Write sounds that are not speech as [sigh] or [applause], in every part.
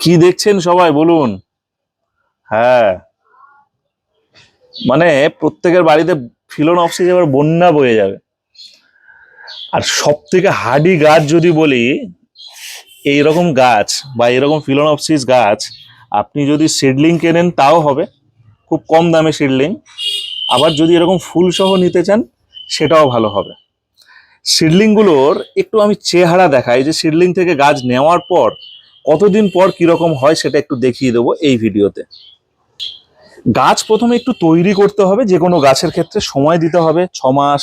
কি দেখছেন সবাই, বলুন। হ্যাঁ। মানে প্রত্যেকের বাড়িতে ফিলন অফসিস এবার বন্যা বয়ে যাবে। আর সব থেকে হার্ডি গাছ যদি বলি এই রকম গাছ বা এরকম ফিলন অফসিস গাছ, আপনি যদি সিডলিং কেনেন তাও হবে। খুব কম দামে সিডলিং আবার যদি এরকম ফুল সহ নিতে চান, সেটাও ভালো হবে। সিডলিংগুলোর একটু আমি চেহারা দেখাই। যে সিডলিং থেকে গাছ নেওয়ার পর কতদিন পর কীরকম হয় সেটা একটু দেখিয়ে দেবো এই ভিডিওতে। গাছ প্রথমে একটু তৈরি করতে হবে, যে কোনো গাছের ক্ষেত্রে সময় দিতে হবে, ছ মাস,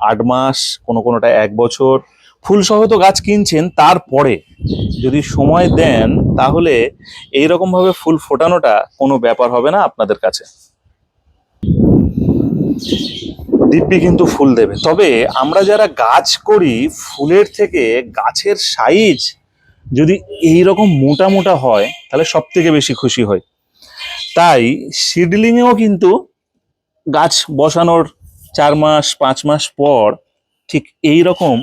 আট মাস, কোনো কোনোটা এক বছর। ফুল সহ তো গাছ কিনছেন, তারপরে যদি সময় দেন, তাহলে এইরকম ভাবে ফুল ফোটানোটা কোনো ব্যাপার হবে না আপনাদের কাছে। দিব্যি কিন্তু ফুল দেবে। তবে আমরা যারা গাছ করি, ফুলের থেকে গাছের সাইজ যদি এই রকম মোটা মোটা হয়, তাহলে সব থেকে বেশি খুশি হয়। তাই সিডলিংয়েও কিন্তু গাছ বসানোর চার মাস, পাঁচ মাস পর ঠিক এই রকম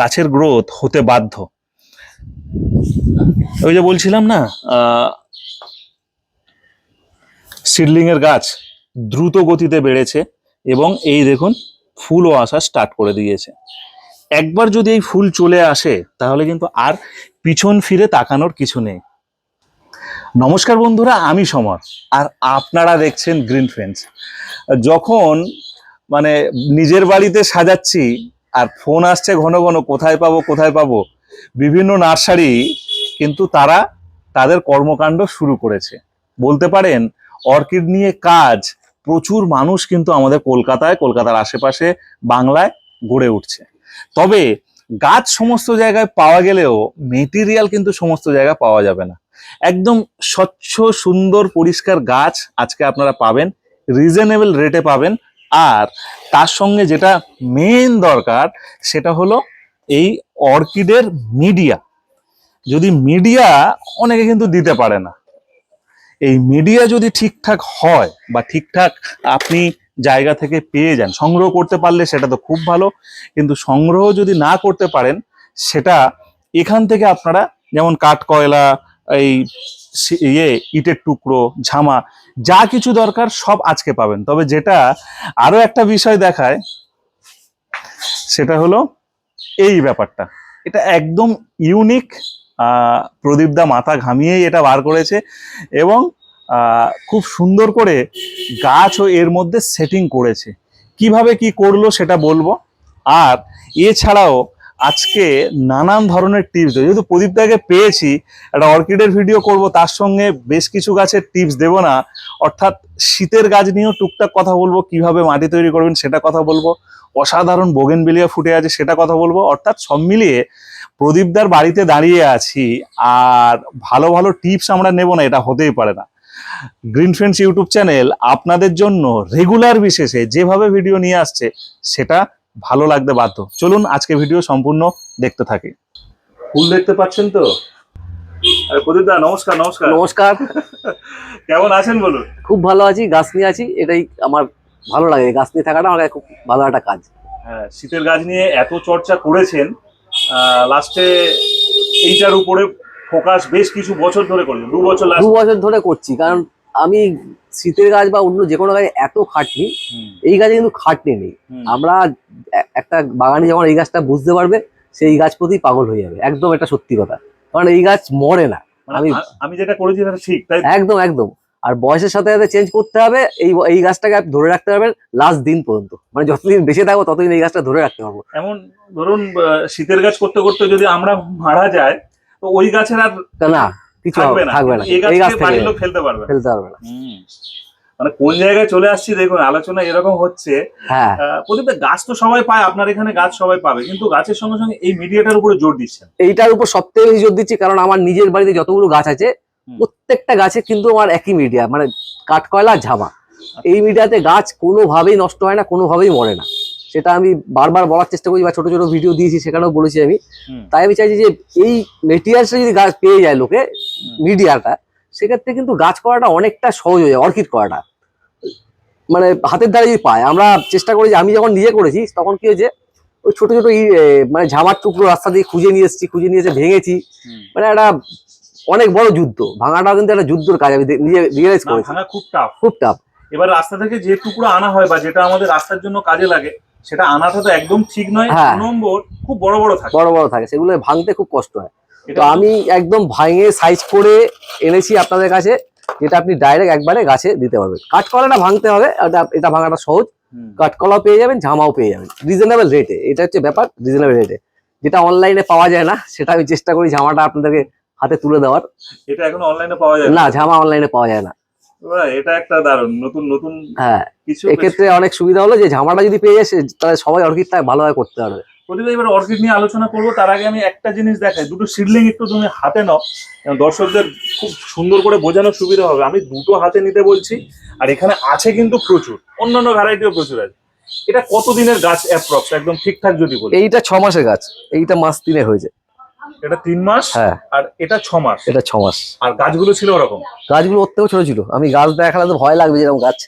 গাছের গ্রোথ হতে বাধ্য। ওই যে বলছিলাম না সিডলিং এর গাছ দ্রুত গতিতে বেড়েছে এবং এই দেখুন, ফুলও আসা স্টার্ট করে দিয়েছে। একবার যদি এই ফুল চলে আসে, তাহলে কিন্তু আর পিছন ফিরে তাকানোর কিছু নেই। নমস্কার বন্ধুরা, আমি সমর আর আপনারা দেখছেন গ্রিন ফ্রেন্ডস যখন মানে নিজের বাড়িতে সাজাচ্ছি, আর ফোন আসছে ঘন ঘন, কোথায় পাবো কোথায় পাবো, বিভিন্ন নার্সারি, কিন্তু তারা তাদের কর্মকাণ্ড শুরু করেছে। বলতে পারেন, অর্কিড নিয়ে কাজ, প্রচুর মানুষ কিন্তু আমাদের কলকাতায়, কলকাতার আশেপাশে বাংলায় গড়ে উঠছে। তবে গাছ সমস্ত জায়গায় পাওয়া গেলেও মেটেরিয়াল কিন্তু সমস্ত জায়গায় পাওয়া যাবে না। একদম স্বচ্ছ, সুন্দর, পরিষ্কার গাছ আজকে আপনারা পাবেন রিজনেবল রেটে পাবেন। আর তার সঙ্গে যেটা মেন দরকার, সেটা হলো এই অর্কিডের মিডিয়া যদি মিডিয়া অনেকে কিন্তু দিতে পারে না। এই মিডিয়া যদি ঠিকঠাক হয় বা ঠিকঠাক আপনি জায়গা থেকে পেয়ে যান। সংগ্রহ করতে পারলে সেটা তো খুব ভালো, কিন্তু সংগ্রহ যদি না করতে পারেন, সেটা এখান থেকে আপনারা যেমন কাঠ, কয়লা, এই ইয়ে ইটের টুকরো, ঝামা, যা কিছু দরকার সব আজকে পাবেন। তবে যেটা আরও একটা বিষয় দেখায়, সেটা হলো এই ব্যাপারটা। এটা একদম ইউনিক প্রদীপদা মাথা ঘামিয়েই এটা বার করেছে এবং খুব সুন্দর করে গাছও এর মধ্যে সেটিং করেছে। কীভাবে কি করল সেটা বলব? আর এছাড়াও আজকে নানান ধরনের টিপস যেহেতু প্রদীপদাকে পেয়েছি, একটা অর্কিডের ভিডিও করব, তার সঙ্গে বেশ কিছু গাছের টিপস দেব না। অর্থাৎ শীতের গাছ নিয়েও টুকটাক কথা বলব, কীভাবে মাটি তৈরি করবেন সেটা কথা বলব। অসাধারণ বোগেনবেলিয়া ফুটে আছে সেটা কথা বলব। অর্থাৎ সব মিলিয়ে প্রদীপদার বাড়িতে দাঁড়িয়ে আছি, আর ভালো ভালো টিপস আমরা নেব না, এটা হতেই পারে না। গ্রিন ফ্রেন্ডস ইউটিউব চ্যানেল আপনাদের জন্য রেগুলার বিশেষে যেভাবে ভিডিও নিয়ে আসছে সেটা ভালো লাগতে বাধ্য। চলুন আজকে ভিডিও সম্পূর্ণ দেখতে থাকি। ফুল দেখতে পাচ্ছেন তো? আরে প্রদীপ নমস্কার নমস্কার। নমস্কার। [laughs] কেমন আছেন বলুন? খুব ভালো আছি গাছ নিয়ে আছি এটাই আমার ভালো লাগে গাছ নিয়ে থাকাটা আমার খুব ভালো একটা কাজ। হ্যাঁ শীতের গাছ নিয়ে এত চর্চা করেছেন লাস্টে এইটার উপরে ফোকাস বেশ কিছু বছর ধরে করলেন দু বছর দু বছর ধরে করছি কারণ আমি শীতের গাছ বা অন্য যে কোনো গাছে এত খাটনি এই গাছে কিন্তু খাটনি নেই। আমরা একটা বাগানে যখন এই গাছটা বুঝতে পারবে সেই গাছ প্রতি পাগল হয়ে যাবে একদম এটা সত্যি কথা। কারণ এই গাছ মরে না। আমি- আমি যেটা করেছি সেটা ঠিক তাই একদম একদম। আর বয়সের সাথে সাথে চেঞ্জ করতে হবে এই এই গাছটাকে আপনি ধরে রাখতে পারবেন লাস্ট দিন পর্যন্ত। মানে যতদিন বেঁচে থাকব ততদিন এই গাছটা ধরে রাখতে পারব। এমন ধরুন শীতের গাছ করতে করতে যদি আমরা মারা যায় তো ওই গাছের আর না কিছু থাকবে না এই গাছ বাড়ির লোক ফেলতে পারবে ফেলতে পারবে না। মানে কোন জায়গায় চলে আসছি দেখুন আলোচনা এরকম হচ্ছে। হ্যাঁ। গাছ তো সবাই পায় আপনার এখানে গাছ সবাই পাবে কিন্তু গাছের সঙ্গে সঙ্গে এই মিডিয়াটার উপরে জোর দিচ্ছেন। এইটার উপর সব থেকে বেশি জোর দিচ্ছি কারণ আমার নিজের বাড়িতে যতগুলো গাছ আছে প্রত্যেকটা গাছে কিন্তু আমার একই মিডিয়া মানে কাঠকয়লা আর ঝামা এই মিডিয়াতে গাছ কোনোভাবেই নষ্ট হয় না কোনোভাবেই মরে না। সেটা আমি বারবার বলার চেষ্টা করি বা ছোট ছোট ভিডিও দিয়েছি সেখানেও বলেছি আমি। তাই আমি চাইছি যে এই মেটেরিয়ালসটা যদি গাছ পেয়ে যায় লোকে মিডিয়াটা সেক্ষেত্রে কিন্তু গাছ করাটা অনেকটা সহজ হয়ে যায় অর্কিড করাটা। মানে হাতের দ্বারা যদি পায় আমরা চেষ্টা করি যে আমি যখন নিজে করেছি তখন কি হয়েছে ওই ছোট ছোট মানে ঝামার টুকরো রাস্তা দিয়ে খুঁজে নিয়ে এসেছি খুঁজে নিয়ে এসে ভেঙেছি। মানে একটা অনেক বড় যুদ্ধ ভাঙাটাও কিন্তু একটা যুদ্ধের কাজ আমি নিজে রিয়েলাইজ করেছি। খুব টাফ খুব টাফ এবার রাস্তা থেকে যে টুকরো আনা হয় বা যেটা আমাদের রাস্তার জন্য কাজে লাগে সেটা আনাটা তো একদম ঠিক নয় হ্যাঁ। নম্বর খুব বড় বড় থাকে। বড় বড় থাকে সেগুলো ভাঙতে খুব কষ্ট হয়। তো আমি একদম ভাঙে সাইজ করে এনেছি আপনাদের কাছে যেটা আপনি ডাইরেক্ট একবারে গাছে দিতে পারবেন। কাঠকলাটা ভাঙতে হবে এটা এটা ভাঙাটা সহজ। কাঠকলাও পেয়ে যাবেন ঝামাও পেয়ে যাবেন। রিজনেবল রেটে এটা হচ্ছে ব্যাপার রিজনেবল রেটে যেটা অনলাইনে পাওয়া যায় না সেটা আমি চেষ্টা করি ঝামাটা আপনাদেরকে হাতে তুলে দেওয়ার। এটা এখন অনলাইনে পাওয়া যায় না? ঝামা অনলাইনে পাওয়া যায় না। এটা একটা দারুণ নতুন নতুন হ্যাঁ। এক্ষেত্রে অনেক সুবিধা হলো যে জামাটা যদি পেয়ে যায় তাহলে সবাই অর্কিডটা ভালোভাবে করতে পারবে। প্রতিভা এবার অর্কিড নিয়ে আলোচনা করব। তার আগে আমি একটা জিনিস দেখাই দুটো সিডলিং একটু তুমি হাতে নাও। দর্শকদের খুব সুন্দর করে বোঝানোর সুবিধা হবে। আমি দুটো হাতে নিতে বলছি আর এখানে আছে কিন্তু প্রচুর অন্যান্য ভ্যারাইটিও প্রচুর আছে। এটা কতদিনের গাছ অ্যাপ্রক্স একদম ঠিকঠাক যদি বলি। এইটা ছ মাসের গাছ এইটা মাস তিনে হয়েছে। এটা তিন মাস? হ্যাঁ। আর এটা ছ মাস? এটা ছ মাস। আর গাছগুলো ছিল ওরকম? গাছগুলো থেকেও ছোট ছিল। আমি গাছ দেখালে তো ভয় লাগবে যেরকম গাছ।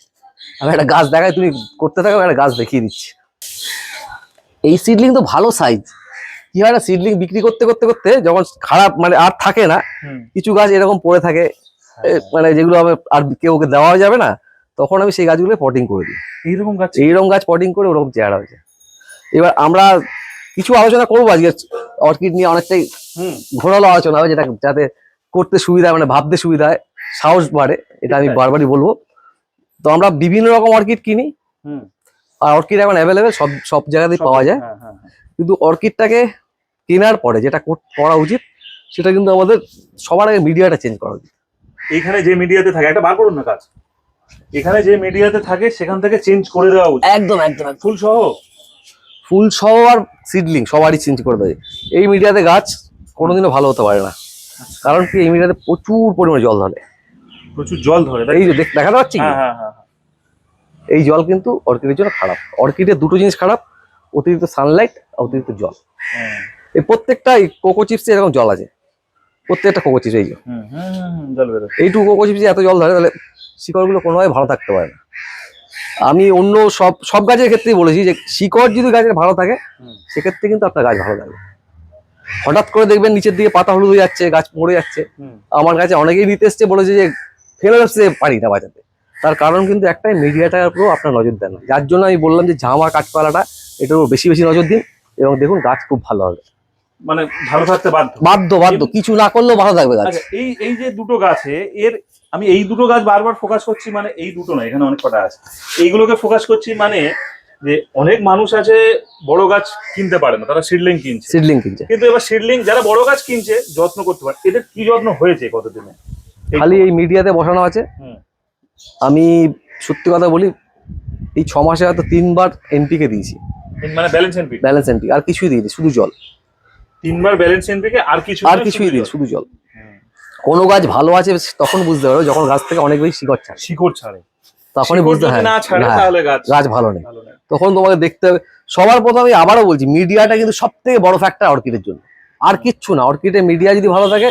আমি একটা গাছ দেখাই তুমি করতে থাকো একটা গাছ দেখিয়ে দিচ্ছি। এই সিডলিং তো ভালো সাইজ কি হয় না সিডলিং বিক্রি করতে করতে করতে যখন খারাপ মানে আর থাকে না কিছু গাছ এরকম পড়ে থাকে মানে যেগুলো আমি আর কেউ ওকে দেওয়া যাবে না তখন আমি সেই গাছগুলো পটিং করে দিই। এইরকম গাছ? এইরকম গাছ পটিং করে ওরকম চেহারা হয়েছে এবার আমরা কিছু আলোচনা করব আজকে অর্কিড নিয়ে অনেকটাই হুম। ঘোরালো আলোচনা হবে যেটা যাতে করতে সুবিধা হয়, মানে ভাবতে সুবিধা হয় সাহস বাড়ে এটা আমি বারবারই বলব। তো আমরা বিভিন্ন রকম অর্কিড কিনি। হুম। আর অর্কিড এখন অ্যাভেলেবেল সব সব জায়গাতেই পাওয়া যায়। হ্যাঁ, হ্যাঁ, হ্যাঁ। কিন্তু অর্কিডটাকে কেনার পরে যেটা কর- করা উচিত সেটা কিন্তু আমাদের সবার আগে মিডিয়াটা চেঞ্জ করা উচিত। এখানে যে মিডিয়াতে থাকে একটা বার করুন না কাজ। এখানে যে মিডিয়াতে থাকে সেখান থেকে চেঞ্জ করে দেওয়া উচিত। একদম একদম ফুল সহ? ফুল সহ আর সিডলিং সবারই চেঞ্জ করে দেয় এই মিডিয়াতে গাছ কোনোদিনও ভালো হতে পারে না। কারণ কি এই মিডিয়াতে প্রচুর পরিমাণে জল ধরে প্রচুর জল ধরে এই যে দেখ- দেখাতে পাচ্ছি কি? হ্যাঁ হ্যাঁ হ্যাঁ হ্যাঁ। এই জল কিন্তু অর্কিডের জন্য খারাপ। অর্কিডের দুটো জিনিস খারাপ অতিরিক্ত সানলাইট অতিরিক্ত জল। এই প্রত্যেকটা কোকো চিপসে এরকম জল আছে। প্রত্যেকটা কোকো চিপস এই জল এইটুকু কোকো চিপসে এত জল ধরে তাহলে শিকড়গুলো কোনোভাবে ভালো থাকতে পারে না। আমি অন্য সব সব গাছের ক্ষেত্রেই বলেছি যে শিকড় যদি গাছের ভালো থাকে সেক্ষেত্রে কিন্তু আপনার গাছ ভালো থাকবে। হঠাৎ করে দেখবেন নিচের দিকে পাতা হলুদ হয়ে যাচ্ছে গাছ মরে যাচ্ছে। আমার কাছে অনেকেই নিতে এসছে বলেছে যে ফেলে পারি না বাঁচাতে তার কারণ কিন্তু একটাই মিডিয়াটার উপরেও আপনার নজর দেন না। যার জন্য আমি বললাম যে ঝামা কাঠপালাটা এটার উপর বেশি বেশি নজর দিন এবং দেখুন গাছ খুব ভালো হবে। মানে ভালো থাকতে বাধ্য। বাধ্য বাধ্য কিছু না করলেও ভালো থাকবে গাছ। আচ্ছা এই এই যে দুটো গাছে এর আমি এই দুটো গাছ বারবার ফোকাস করছি মানে এই দুটো না এখানে অনেক কটা আছে। এইগুলোকে ফোকাস করছি মানে যে অনেক মানুষ আছে বড় গাছ কিনতে পারে না তারা সিডলিং কিনছে। সিডলিং কিনছে। কিন্তু এবার সিডলিং যারা বড় গাছ কিনছে যত্ন করতে পারে। এদের কি যত্ন হয়েছে কতদিনে? খালি এই মিডিয়াতে বসানো আছে। আমি সত্যি কথা বলি এই ছ মাসে হয়তো তিনবার এনপিকে দিয়েছি। মানে ব্যালেন্স এনপি ব্যালেন্স এনপি আর কিছুই দিইনি শুধু জল। তিনবার ব্যালেন্স এনপিকে আর কিছু আর কিছুই দিই শুধু জল। কোনো গাছ ভালো আছে তখন বুঝতে পারবে যখন গাছ থেকে অনেক বেশি শিকড় ছাড়ে। শিকড় ছাড়ে। তখনই বুঝতে হয় হ্যাঁ, গাছ ভালো নেই। তখন তোমাকে দেখতে হবে সবার প্রথমে আমি আবারও বলছি মিডিয়াটা কিন্তু সব থেকে বড় ফ্যাক্টর অর্কিডের জন্য। আর কিচ্ছু না অর্কিডের মিডিয়া যদি ভালো থাকে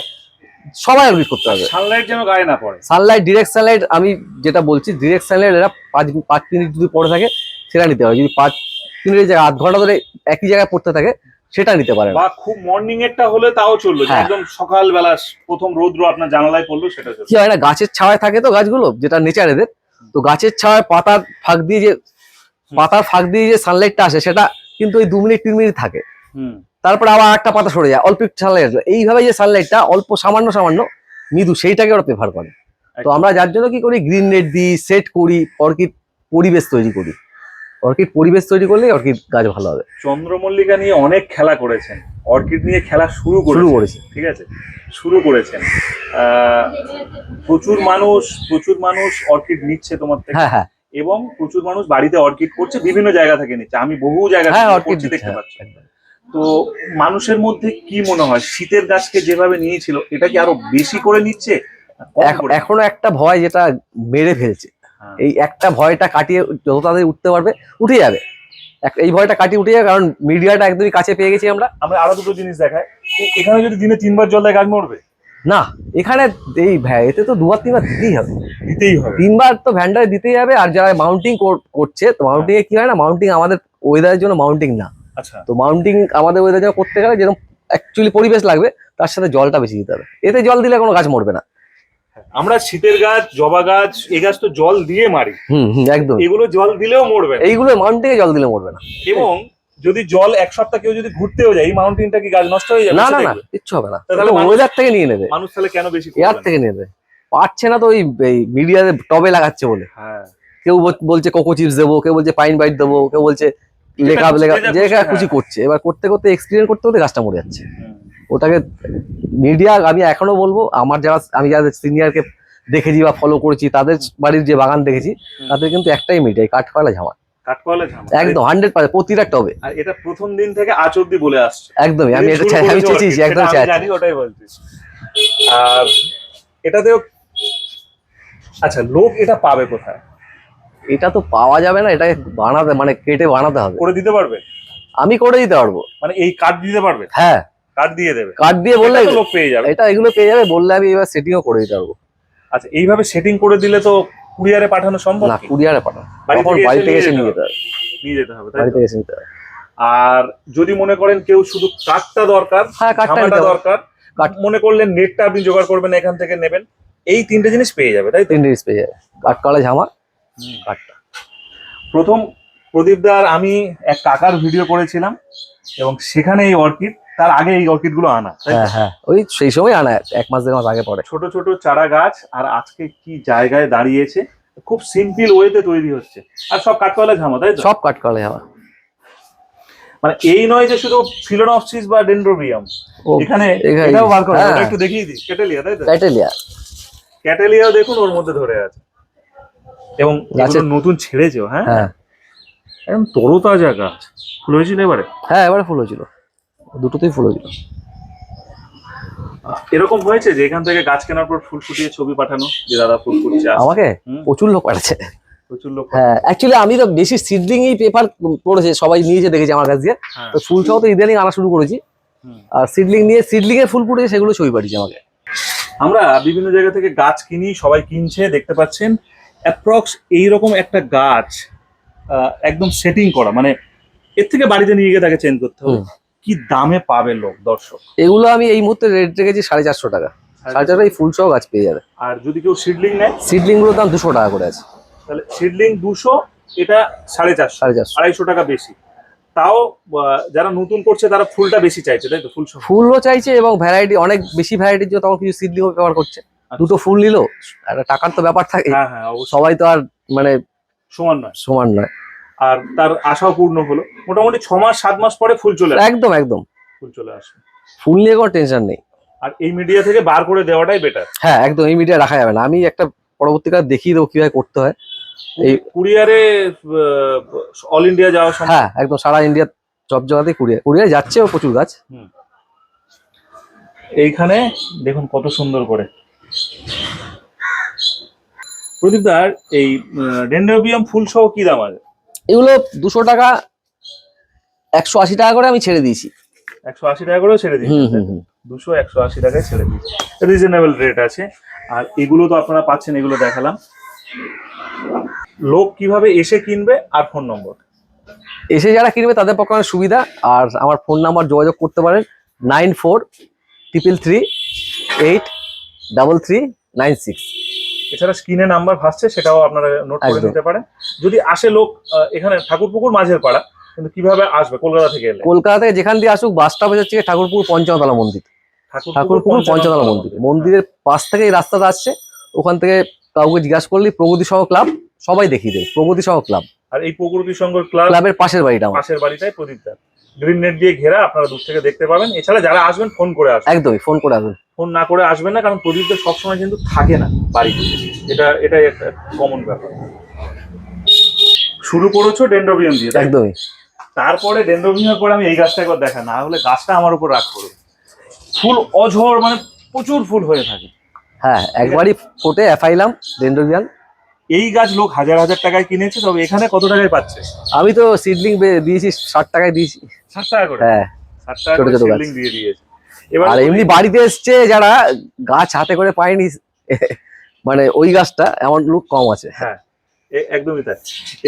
সবাই অর্কিড করতে হবে। সানলাইট যেন গায়ে না পড়ে। সানলাইট ডিরেক্ট সানলাইট আমি যেটা বলছি ডিরেক্ট সানলাইট এরা পাঁচ পাঁচ মিনিট যদি পড়ে থাকে সেটা নিতে হবে যদি পাঁচ মিনিটের জায়গায় আধ ঘণ্টা ধরে একই জায়গায় পড়তে থাকে সেটা নিতে পারে বা খুব মর্নিং এরটা হলে তাও চলল হ্যাঁ। একদম সকালবেলা প্রথম রৌদ্র আপনার জানালায় পড়ল সেটা চলবে কি হয় না গাছের ছাওয়ায় থাকে তো গাছগুলো যেটা নেচার এদের। তো গাছের ছাওয়ায় পাতার ফাঁক দিয়ে যে পাতার ফাঁক দিয়ে যে সানলাইটটা আসে সেটা কিন্তু ওই দু মিনিট তিন মিনিট থাকে। হুম। তারপরে আবার একটা পাতা সরে যায় অল্প একটু সানলাইট এইভাবে যে সানলাইটটা অল্প সামান্য সামান্য মৃদু সেইটাকে ওরা প্রেফার করে। তো আমরা যার জন্য কি করি? গ্রিন নেট দিই সেট করি অর্কিড পরিবেশ তৈরি করি। অর্কিড পরিবেশ তৈরি করলে অর্কিড গাছ ভালো হবে। চন্দ্রমল্লিকা নিয়ে অনেক খেলা করেছেন। অর্কিড নিয়ে খেলা শুরু শুরু করেছি। ঠিক আছে? শুরু করেছেন। আহ, প্রচুর মানুষ প্রচুর মানুষ অর্কিড নিচ্ছে তোমার থেকে। হ্যাঁ হ্যাঁ। এবং প্রচুর মানুষ বাড়িতে অর্কিড করছে বিভিন্ন জায়গা থেকে নিচ্ছে। আমি বহু জায়গা হ্যাঁ থেকে অর্কিড দেখতে পাচ্ছি। একদম। তো মানুষের মধ্যে কি মনে হয়? শীতের গাছকে যেভাবে নিয়েছিল এটা কি আরও বেশি করে নিচ্ছে? এখনও একটা ভয় যেটা মেরে ফেলছে। হ্যাঁ। এই একটা ভয়টা কাটিয়ে যত তাড়াতাড়ি উঠতে পারবে উঠে যাবে। এই ভয়টা কাটিয়ে উঠে যাবে কারণ মিডিয়াটা একদমই কাছে পেয়ে গেছি আমরা। আমরা আরও দুটো জিনিস দেখাই। এখানে যদি দিনে তিনবার জল দেয় গাছ মরবে? না এখানে এই ভ্যা- এতে তো দুবার তিনবার দিতেই হবে। দিতেই হবে। তিনবার তো ভ্যান্ডারে দিতেই হবে আর যারা মাউন্টিং করছে তো মাউন্টিং এ কি হয় না মাউন্টিং আমাদের ওয়েদারের জন্য মাউন্টিং না। আচ্ছা। তো মাউন্টিং আমাদের ওয়েদার জন্য করতে গেলে যেরকম অ্যাকচুয়ালি পরিবেশ লাগবে তার সাথে জলটা বেশি দিতে হবে। এতে জল দিলে কোনো গাছ মরবে না। আমরা শীতের গাছ জবা গাছ এই গাছ তো জল দিয়ে মারি। হুম একদম। এগুলো জল দিলেও মরবে। এইগুলো মাউন্টেনে জল দিলে মরবে না। এবং যদি জল এক সপ্তাহ কেউ যদি ঘুরতেও যায় এই মাউন্টেনটা কি গাছ নষ্ট হয়ে যাবে? না না না কিচ্ছু হবে না। তাহলে ওয়েদার থেকে নিয়ে নেবে। মানুষ তাহলে কেন বেশি এয়ার থেকে নিয়ে নেবে। পারছে না তো ওই মিডিয়াতে টবে লাগাচ্ছে বলে। হ্যাঁ। কেউ বল- বলছে কোকো চিপস দেবো কেউ বলছে পাইন বাইট দেবো কেউ বলছে লেখা লেখা যে খুশি, হ্যাঁ। করছে। এবার করতে করতে এক্সপিরিয়েন্স করতে করতে গাছটা মরে যাচ্ছে। ওটাকে মিডিয়া আমি এখনও বলব আমার যারা আমি যাদের সিনিয়রকে দেখেছি বা ফলো করেছি তাদের বাড়ির যে বাগান দেখেছি তাদের কিন্তু একটাই মিডিয়া কাঠকয়লা ঝামা একদম হান্ড্রেড পার্সেন্ট প্রতিটা টবে। আর এটা প্রথম দিন থেকে আজ অব্দি বলে আসছে। একদমই আমি এটা আমি চেয়েছি একদম সেটা চাই আমি জানি ওটাই বলছিস আর এটাতেও আচ্ছা লোক এটা পাবে কোথায়? এটা তো পাওয়া যাবে না এটাকে বানাতে মানে কেটে বানাতে হবে। করে দিতে পারবে? আমি করে দিতে পারব। মানে এই কাঠ দিতে পারবে? হ্যাঁ। কাঠ দিয়ে দেবে? কাঠ দিয়ে বললে লোক পেয়ে যাবে। এটা এগুলো পেয়ে যাবে বললে আমি এবার সেটিংও করে দিতে পারব। আচ্ছা এইভাবে সেটিং করে দিলে তো কুরিয়ারে পাঠানো সম্ভব না? কুরিয়ারে পাঠানো। তখন বাড়ি এসে থেকে নিয়ে এসে যেতে নিয়ে হবে। যেতে হবে। নিয়ে যেতে হবে তাই বাড়ি থেকে এসে নিতে হবে। আর যদি মনে করেন কেউ শুধু কাঠটা দরকার হ্যাঁ কাঠটা দরকার কাঠ- মনে করলেন নেটটা আপনি জোগাড় করবেন এখান থেকে নেবেন এই তিনটে জিনিস পেয়ে যাবে তাই তিনটে জিনিস পেয়ে যাবে। কাঠকলা ঝামা কাঠটা প্রথম প্রদীপ দার আমি এক কাকার ভিডিও করেছিলাম এবং সেখানে এই অর্কিড তার আগে এই অর্কিডগুলো আনা হ্যাঁ হ্যাঁ। ওই সেই সময় আনা এক মাস দেড় মাস আগে পরে। ছোট ছোট চারা গাছ আর আজকে কি জায়গায় দাঁড়িয়েছে খুব সিম্পল ওয়েতে তৈরি হচ্ছে। আর সব কাঠকয়লা ঝামা তাই সব কাঠকলা ঝামা। মানে এই নয় যে শুধু ফিলোনপসিস বা ডেন্ড্রোবিয়াম এখানে এটাও বার করে হ্যাঁ। একটু দেখিয়ে দিই। কেটেলিয়া তাই তো? টাইটেলিয়া ক্যাটেলিয়াও দেখুন ওর মধ্যে ধরে আছে। এবং গাছের- নতুন ছেড়েছেও হ্যাঁ? হ্যাঁ। একদম তরতাজা গাছ ফুল হয়েছিল এবারে? হ্যাঁ এবারে ফুল হয়েছিল। দুটোতেই ফুল হয়েছিল। এরকম হয়েছে যে এখান থেকে গাছ কেনার পর ফুল ফুটিয়ে ছবি পাঠানো যে দাদা ফুল ফুটছে আমাকে? প্রচুর লোক পাঠাচ্ছে। প্রচুর লোক হ্যাঁ অ্যাকচুয়ালি আমি তো বেশি সিডলিং এই পেপার পড়েছে সবাই নিয়েছে দেখেছি আমার কাছ দিয়ে। হ্যাঁ। তো ফুল সহ তো ইদানিং আনা শুরু করেছি। আর সিডলিং নিয়ে সিডলিং এর ফুল ফুটেছে সেগুলো ছবি পাঠিয়েছে আমাকে। আমরা বিভিন্ন জায়গা থেকে গাছ কিনি সবাই কিনছে দেখতে পাচ্ছেন। অ্যাপ্রক্স এইরকম একটা গাছ একদম সেটিং করা মানে এর থেকে বাড়িতে নিয়ে গিয়ে তাকে চেঞ্জ করতে হবে। কি দামে পাবে লোক দর্শক? এগুলো আমি এই মুহূর্তে রেট রেখেছি সাড়ে চারশো টাকা। সাড়ে চারশো এই ফুল সহ গাছ পেয়ে যাবে। আর যদি কেউ সিডলিং নেয়? সিডলিংগুলোর দাম দুশো টাকা করে আছে। তাহলে সিডলিং দুশো এটা সাড়ে চারশো। সাড়ে চারশো। আড়াইশো টাকা বেশি। তাও যারা নতুন করছে তারা ফুলটা বেশি চাইছে তাই তো? ফুল ফুলও চাইছে এবং ভ্যারাইটি অনেক বেশি ভ্যারাইটির জন্য তখন কিছু সিডলিংও ব্যবহার করছে। দুটো ফুল নিল একটা টাকার তো ব্যাপার থাকে। হ্যাঁ হ্যাঁ সবাই তো আর মানে সমান নয়। সমান নয়। আর তার আশাও পূর্ণ হলো। মোটামুটি ছ মাস সাত মাস পরে ফুল চলে একদম একদম। ফুল চলে আসে ফুল নিয়ে কোনো টেনশন নেই। আর এই মিডিয়া থেকে বার করে দেওয়াটাই বেটার হ্যাঁ একদম এই মিডিয়া রাখা যাবে না। আমি একটা পরবর্তীকালে দেখিয়ে দেবো কীভাবে করতে হয়। এই- কুরিয়ারে অল ইন্ডিয়া যাওয়া সম্ভব হ্যাঁ একদম সারা ইন্ডিয়া সব জায়গাতেই কুড়িয়ে কুড়িয়ে যাচ্ছেও প্রচুর গাছ। এইখানে দেখুন কত সুন্দর করে। প্রদীপ দার এই ডেন্ড্রোবিয়াম ফুল সহ কি দাম আছে? এগুলো দুশো টাকা একশো আশি টাকা করে আমি ছেড়ে দিয়েছি। একশো আশি টাকা করেও ছেড়ে হুম দুশো একশো আশি টাকায় ছেড়ে দিচ্ছি রিজনেবল রেট আছে। আর এগুলো তো আপনারা পাচ্ছেন এগুলো দেখালাম। লোক কীভাবে এসে কিনবে আর ফোন নম্বর? এসে যারা কিনবে তাদের পক্ষে অনেক সুবিধা। আর আমার ফোন নাম্বার যোগাযোগ করতে পারেন nine four triple three eight double three nine six এছাড়া স্ক্রিনে নাম্বার ভাসছে সেটাও আপনারা নোট করে নিতে পারেন। যদি আসে লোক এখানে ঠাকুরপুকুর মাঝের পাড়া কিন্তু কীভাবে আসবে? কলকাতা থেকে এলে। কলকাতা থেকে যেখান দিয়ে আসুক বাস স্টপ হচ্ছে ঠাকুরপুর পঞ্চমতলা মন্দির। ঠাকুরপুকুর পঞ্চতলা মন্দির। মন্দিরের পাশ থেকে এই রাস্তাটা আসছে। ওখান থেকে কাউকে জিজ্ঞাসা করলে প্রগতি সহ ক্লাব সবাই দেখিয়ে দেয় প্রগতি সহ ক্লাব। আর এই প্রকৃতি সংঘ ক্লাব ক্লাবের পাশের বাড়িটা পাশের বাড়িটাই প্রদীপ দার গ্রিন নেট দিয়ে ঘেরা আপনারা দূর থেকে দেখতে পাবেন। এছাড়া যারা আসবেন ফোন করে আসবেন। একদমই ফোন করে আসবেন। ফোন না করে আসবেন না কারণ প্রদীপদের সবসময় কিন্তু থাকে না বাড়িতে। এটা এটাই একটা কমন ব্যাপার। শুরু করেছ ডেন্ড্রোবিয়াম দিয়ে একদমই। তারপরে ডেন্ড্রোবিয়ামের পরে আমি এই গাছটা একবার দেখা না হলে গাছটা আমার উপর রাগ করবে। ফুল অঝর মানে প্রচুর ফুল হয়ে থাকে। হ্যাঁ একবারই ফোটে এফাইলাম ডেন্ড্রোবিয়ান এই গাছ লোক হাজার হাজার টাকায় কিনেছে তবে এখানে কত টাকায় পাচ্ছে? আমি তো সিডলিং দিয়েছি ষাট টাকায় দিয়েছি। ষাট টাকা করে? হ্যাঁ ষাট টাকা করে ছোট দিয়ে দিয়েছে। এবার আর এমনি বাড়িতে এসছে যারা গাছ হাতে করে পায়নি [laughs] মানে ওই গাছটা এমন লোক কম আছে। হ্যাঁ একদমই তাই।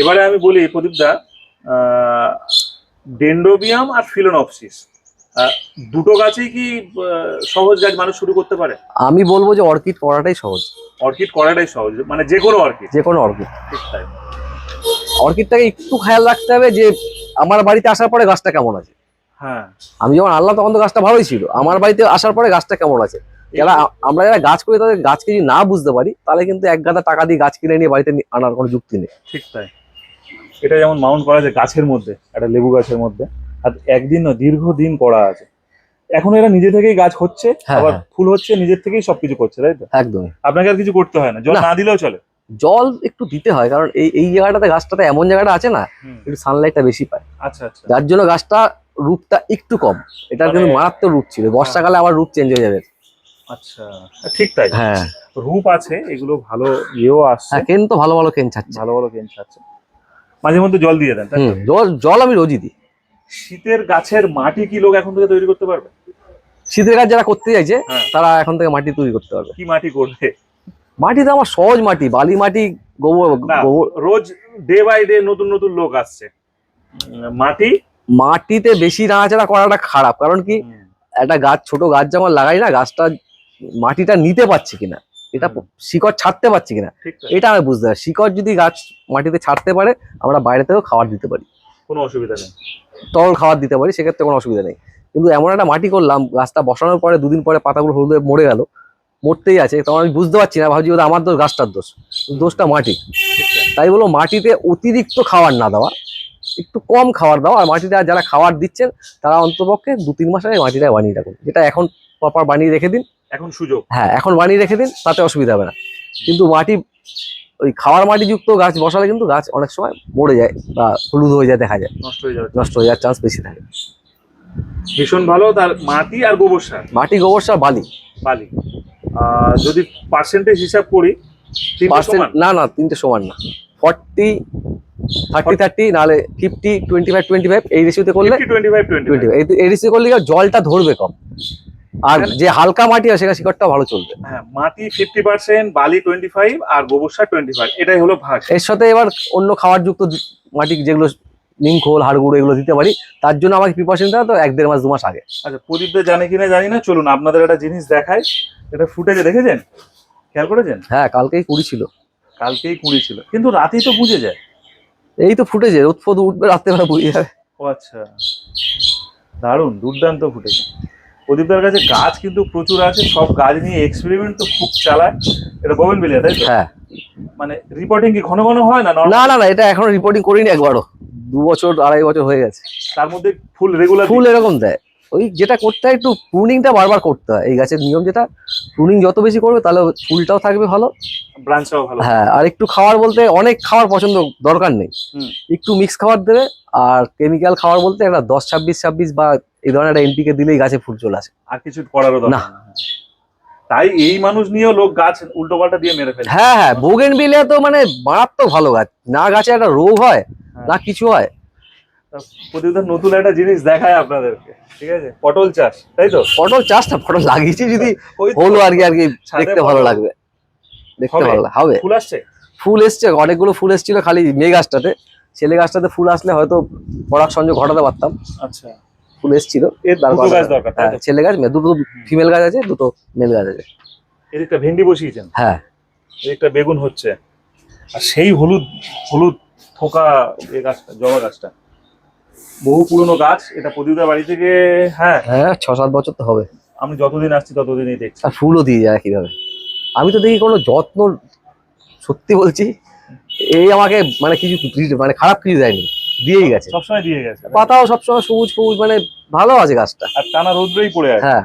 এবারে আমি বলি প্রদীপ দা ডেন্ডোবিয়াম আর ফিলোনপসিস দুটো গাছেই কি সহজ গাছ মানুষ শুরু করতে পারে? আমি বলব যে অর্কিড করাটাই সহজ। অর্কিড করাটাই সহজ মানে যে কোনো অর্কিড। যে কোনো অর্কিড। ঠিক তাই। অর্কিডটাকে একটু খেয়াল রাখতে হবে যে আমার বাড়িতে আসার পরে গাছটা কেমন আছে। হ্যাঁ। আমি যখন আনলাম তখন তো গাছটা ভালোই ছিল। আমার বাড়িতে আসার পরে গাছটা কেমন আছে? যারা আমরা যারা গাছ করি তাদের গাছকে যদি না বুঝতে পারি তাহলে কিন্তু এক গাদা টাকা দিয়ে গাছ কিনে নিয়ে বাড়িতে আনার কোনো যুক্তি নেই। ঠিক তাই। এটা যেমন মাউন্ট করা আছে গাছের মধ্যে একটা লেবু গাছের মধ্যে। আর একদিন না দীর্ঘদিন করা আছে। এখন এরা নিজে থেকেই গাছ হচ্ছে হ্যাঁ, আবার হ্যাঁ। ফুল হচ্ছে নিজের থেকেই সবকিছু করছে তাই তো? একদমই। আপনাকে আর কিছু করতে হয় না জল না। দিলেও চলে। জল একটু দিতে হয় কারণ এই এই জায়গাটাতে গাছটাতে এমন জায়গাটা আছে না একটু সানলাইটটা বেশি পায়। আচ্ছা আচ্ছা। যার জন্য গাছটা রূপটা একটু কম। এটার কিন্তু মানে- মারাত্মক রূপ ছিল। বর্ষাকালে আবার রূপ চেঞ্জ হয়ে যাবে। আচ্ছা ঠিক তাই। হ্যাঁ। রূপ আছে এগুলো ভালো ইয়েও আসছে। হ্যাঁ কেন তো ভালো ভালো কেন ছাড়ছে। ভালো ভালো কেঞ্চ আছে মাঝে মধ্যে জল দিয়ে দেন? জল জল আমি রোজই দিই। শীতের গাছের মাটি কি লোক এখন থেকে তৈরি করতে পারবে? শীতের গাছ যারা করতে চাইছে হ্যাঁ। তারা এখন থেকে মাটি তৈরি করতে পারবে। কি মাটি করবে? মাটি তো আমার সহজ মাটি বালি মাটি গোবর গোবর। রোজ ডে বাই ডে নতুন নতুন লোক আসছে। মাটি? মাটিতে বেশি নাড়াচাড়া করাটা খারাপ কারণ কি একটা গাছ ছোট গাছ যেমন লাগাই না গাছটা মাটিটা নিতে পারছে কিনা এটা শিকড় ছাড়তে পারছে কিনা এটা আমি বুঝতে পারি শিকড় যদি গাছ মাটিতে ছাড়তে পারে আমরা বাইরে থেকেও খাবার দিতে পারি। কোনো অসুবিধা নেই। তরল খাবার দিতে পারি সেক্ষেত্রে কোনো অসুবিধা নেই। কিন্তু এমন একটা মাটি করলাম গাছটা বসানোর পরে দুদিন পরে পাতাগুলো হলুদ হয়ে মরে গেল মরতেই আছে। তখন আমি বুঝতে পারছি না ভাবছি আমার দোষ গাছটার দোষ। দোষটা মাটি। তাই বলো মাটিতে অতিরিক্ত খাবার না দেওয়া একটু কম খাবার দাও। আর মাটিতে আর যারা খাবার দিচ্ছেন তারা অন্তপক্ষে দু তিন মাস আগে মাটিটা বানিয়ে রাখুন। যেটা এখন প্রপার বানিয়ে রেখে দিন। এখন সুযোগ। হ্যাঁ এখন বানিয়ে রেখে দিন তাতে অসুবিধা হবে না। কিন্তু মাটি ওই খাবার মাটিযুক্ত গাছ বসালে কিন্তু গাছ অনেক সময় মরে যায় বা হলুদ হয়ে যায় দেখা যায়। নষ্ট হয়ে যাবে নষ্ট হয়ে যাওয়ার চান্স বেশি থাকে। ভীষণ ভালো তার মাটি আর গোবর সার? মাটি গোবর সার বালি। বালি। যদি পার্সেন্টেজ হিসাব করি না না তিনটে সমান না। ফর্টি থার্টি থার্টি নাহলে fifty twenty five twenty five এই রেশিওতে করলে টোয়েন্টি ফাইভ টোয়েন্টি ফাইভ এই রেশিও করলে জলটা ধরবে কম? আর যে হালকা মাটি আছে সেটা শিকড়টা ভালো চলবে। হ্যাঁ মাটি ফিফটি পার্সেন্ট বালি টোয়েন্টি ফাইভ আর গোবর সার টোয়েন্টি ফাইভ এটাই হলো ভাগ। এর সাথে এবার অন্য খাবার যুক্ত মাটি যেগুলো নিম খোল হাড়গুড়ো এগুলো দিতে পারি তার জন্য আমাকে প্রিপারেশন দিতে হয় তো এক দেড় মাস দু মাস আগে। আচ্ছা প্রদীপদা জানে কিনা জানি না চলুন আপনাদের একটা জিনিস দেখাই। এটা ফুটেজে দেখেছেন? খেয়াল করেছেন? হ্যাঁ কালকেই কুড়ি ছিল। কালকেই কুড়ি ছিল কিন্তু রাতেই তো বুঝে যায়। এই তো ফুটেছে উৎপদ উঠবে রাত্রেবেলা বুঝে যাবে। ও আচ্ছা দারুণ দুর্দান্ত ফুটেছে। প্রদীপদার কাছে গাছ কিন্তু প্রচুর আছে সব গাছ নিয়ে এক্সপেরিমেন্ট তো খুব চালায়। এটা গোবিন বিলিয়া তাই হ্যাঁ। মানে রিপোর্টিং কি ঘন ঘন হয় না? না না না এটা এখনও রিপোর্টিং করিনি একবারও। দু বছর আড়াই বছর হয়ে গেছে। তার মধ্যে ফুল রেগুলার ফুল এরকম দেয়। ওই যেটা করতে হয় একটু প্রুনিংটা বারবার করতে হয়। এই গাছের নিয়ম যেটা প্রুনিং যত বেশি করবে তাহলে ফুলটাও থাকবে ভালো। ব্রাঞ্চটাও ভালো। হ্যাঁ আর একটু খাওয়ার বলতে অনেক খাওয়ার পছন্দ দরকার নেই। একটু মিক্স খাবার দেবে আর কেমিক্যাল খাবার বলতে একটা দশ ছাব্বিশ ছাব্বিশ বা এই ধরনের একটা এনপিকে দিলেই গাছে ফুল চলে আসে। আর কিছু করারও দরকার না। না তাই এই মানুষ নিয়েও লোক গাছ উল্টো পাল্টা দিয়ে মেরে ফেলে। হ্যাঁ হ্যাঁ বোগেন বিলিয়া তো মানে মারাত্মক ভালো গাছ। না গাছে একটা রোগ হয় হ্যাঁ। না কিছু হয়। প্রতিদিন নতুন একটা জিনিস দেখায় আপনাদেরকে ঠিক আছে? পটল চাষ তাই তো? পটল চাষটা পটল লাগিয়েছি যদি হলো আর কি আর কি দেখতে ভালো লাগবে। দেখতে ভালো হবে। ফুল আসছে? ফুল এসছে অনেকগুলো ফুল এসেছিল খালি মেয়ে গাছটাতে। ছেলে গাছটাতে ফুল আসলে হয়তো পরাগ সংযোগ ঘটাতে পারতাম। আচ্ছা। ফুল এসেছিল। হ্যাঁ ছেলে গাছ দুটো ফিমেল গাছ আছে দুটো মেল গাছ আছে। এদিকটা ভেন্ডি বসিয়েছেন? হ্যাঁ। এদিকটা বেগুন হচ্ছে। আর সেই হলুদ হলুদ থোকা এ গাছটা জবা গাছটা। বহু পুরনো গাছ এটা প্রদীপদার বাড়ি থেকে হ্যাঁ। হ্যাঁ ছ সাত বছর তো হবে। আমি যতদিন আসছি ততদিনই দেখছি। আর ফুলও দিয়ে যায় কীভাবে? আমি তো দেখি কোনো যত্ন সত্যি বলছি এই আমাকে মানে কিছু মানে খারাপ কিছু দেয়নি দিয়েই গেছে। সবসময় দিয়ে গেছে। পাতাও সবসময় সবুজ সবুজ মানে ভালো আছে গাছটা। আর টানা রৌদ্রই পড়ে আছে। হ্যাঁ।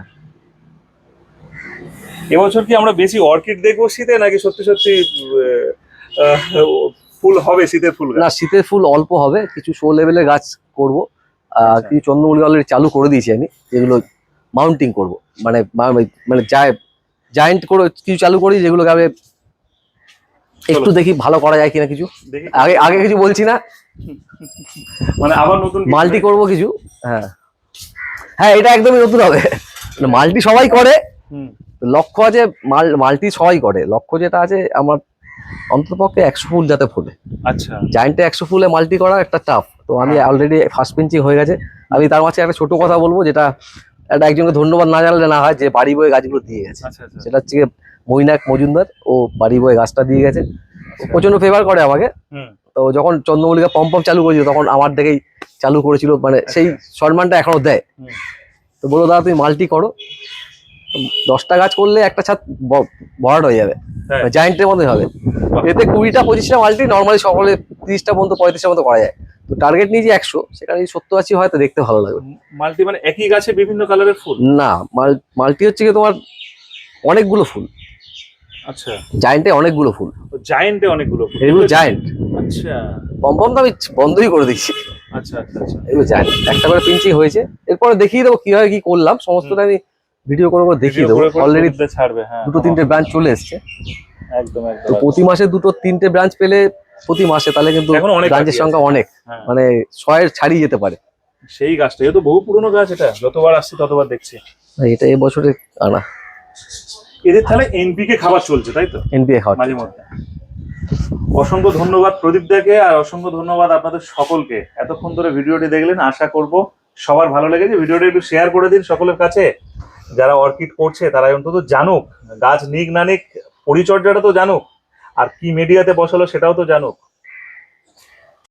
এবছর কি আমরা বেশি অর্কিড দেখব শীতে নাকি সত্যি সত্যি ফুল হবে শীতের ফুল? না শীতের ফুল অল্প হবে কিছু শো লেভেলের গাছ করব। আর আচ্ছা। কিছু চন্দ্রমল্লিকা অলরেডি চালু করে দিয়েছি আমি যেগুলো মাউন্টিং করব। মানে মানে জায়েন্ট করে কিছু চালু করি যেগুলোকে আমি একটু দেখি ভালো করা যায় কিনা কিছু। আগে আগে কিছু বলছি না। মানে আবার নতুন মাল্টি করব কিছু। হ্যাঁ। হ্যাঁ এটা একদমই নতুন হবে। মাল্টি সবাই করে। লক্ষ্য আছে মাল মাল্টি সবাই করে। লক্ষ্য যেটা আছে আমার অন্ততপক্ষে একশো ফুল যাতে ফুলে। আচ্ছা। জায়েন্টে একশো ফুলে মাল্টি করা একটা টাফ তো আমি। অলরেডি ফার্স্ট পিঞ্চিং হয়ে গেছে। আমি তার মাঝে একটা ছোট কথা বলব যেটা একটা একজনকে ধন্যবাদ না জানালে না হয় যে বাড়ি বয়ে গাছগুলো দিয়ে গেছে। আচ্ছা আচ্ছা। সেটা হচ্ছে মৈনাক মজুমদার ও বাড়ি বয়ে গাছটা দিয়ে গেছে। ও প্রচণ্ড ফেভার করে আমাকে। হুম। তো যখন চন্দ্রমল্লিকা পম্প চালু করেছিল তখন আমার দেখেই চালু করেছিল মানে সেই সম্মানটা এখনও দেয়। তো বলো দাদা তুমি মাল্টি করো। দশটা গাছ করলে একটা ছাদ ভরাট হয়ে যাবে? জায়েন্টের মতোই হবে। এতে কুড়িটা পঁচিশটা মাল্টি নর্মালি সকলে তিরিশটা পর্যন্ত পঁয়ত্রিশটা মতো করা যায়। তো টার্গেট নিয়ে যে একশো। সেখানে সত্তর আশি হয় তো দেখতে ভালো লাগবে। মাল্টি মানে একই গাছে বিভিন্ন কালারের ফুল? না মাল্টি হচ্ছে কি তোমার অনেকগুলো ফুল। আচ্ছা। জায়েন্টে অনেকগুলো ফুল। জায়েন্টে অনেকগুলো ফুল। এগুলো জায়েন্ট আচ্ছা। পম্পম তো আমি বন্ধই করে দিচ্ছি আচ্ছা আচ্ছা আচ্ছা। এগুলো জায়েন্ট একটা করে পিঞ্চিং হয়েছে। এরপরে দেখিয়ে দেবো কীভাবে কি করলাম। সমস্তটা আমি ভিডিও করে করে দেখিয়ে দেবো। অলরেডি ছাড়বে হ্যাঁ। দুটো তিনটে ব্রাঞ্চ চলে এসছে। একদম একদম তো প্রতি মাসে দুটো তিনটে ব্রাঞ্চ পেলে প্রতি মাসে তাহলে কিন্তু ব্রাঞ্চের সংখ্যা অনেক। হ্যাঁ। মানে ছয়ের ছাড়িয়ে যেতে পারে। সেই গাছটা এ তো বহু পুরনো গাছ এটা। যতবার আসছি ততবার দেখছি। এটা এই বছরে আনা। এদের তাহলে এনপিকে খাবার চলছে তাই তো? এনপিএ খাওয়া মাঝে মধ্যে। অসংখ্য ধন্যবাদ প্রদীপ দাকে আর অসংখ্য ধন্যবাদ আপনাদের সকলকে। এতক্ষণ ধরে ভিডিওটি দেখলেন আশা করব সবার ভালো লেগেছে। ভিডিওটি একটু শেয়ার করে দিন সকলের কাছে। যারা অর্কিড করছে তারা অন্তত জানুক। গাছ নিক না নিক, পরিচর্যাটা তো জানুক। আর কি মিডিয়াতে বসালো সেটাও তো জানুক।